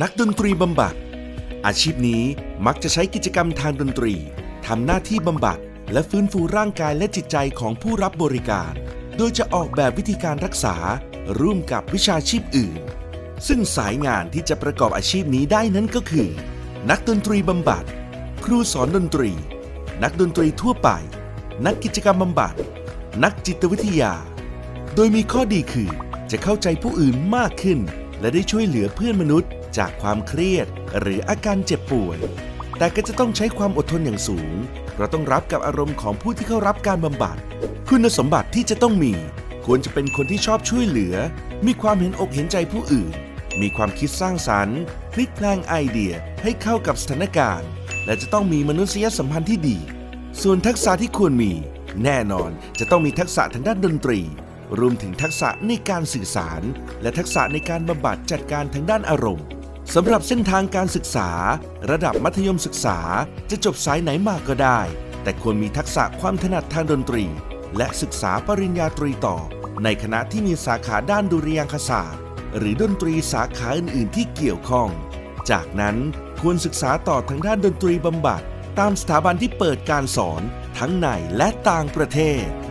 นักดนตรีบำบัด อาชีพนี้มักจะใช้กิจกรรมทางดนตรีทำหน้าที่บำบัด และฟื้นฟูร่างกายและจิตใจของผู้รับบริการ โดยจะออกแบบวิธีการรักษาร่วมกับวิชาชีพอื่น ซึ่งสายงานที่จะประกอบอาชีพนี้ได้นั้นก็คือ นักดนตรีบำบัด ครูสอนดนตรี นักดนตรีทั่วไป นักกิจกรรมบำบัด นักจิตวิทยา โดยมีข้อดีคือจะเข้าใจผู้อื่นมากขึ้น และได้ช่วยเหลือเพื่อนมนุษย์ จากความเครียด หรืออาการเจ็บป่วย แต่ก็จะต้องใช้ความอดทนอย่างสูง เพราะต้องรับกับอารมณ์ของผู้ที่เข้ารับการบำบัด คุณสมบัติที่จะต้องมี ควรจะเป็นคนที่ชอบช่วยเหลือ มีความเห็นอกเห็นใจผู้อื่น มีความคิดสร้างสรรค์พลิกแพลงไอเดียให้เข้ากับสถานการณ์ และจะต้องมีมนุษยสัมพันธ์ที่ดี ส่วนทักษะที่ควรมี แน่นอนจะต้องมีทักษะทางด้านดนตรี รวมถึงทักษะในการสื่อสาร และทักษะในการบำบัดจัดการทางด้านอารมณ์สำหรับเส้นทางการศึกษา ระดับมัธยมศึกษาจะจบสายไหนมาก็ได้ แต่ควรมีทักษะความถนัดทางดนตรี และศึกษาปริญญาตรีต่อ ในคณะที่มีสาขาด้านดุริยางคศาสตร์ หรือดนตรีสาขาอื่น ๆ ที่เกี่ยวข้อง จากนั้นควรศึกษาต่อทางด้านดนตรีบำบัดตามสถาบันที่เปิดการสอนทั้งในและต่างประเทศ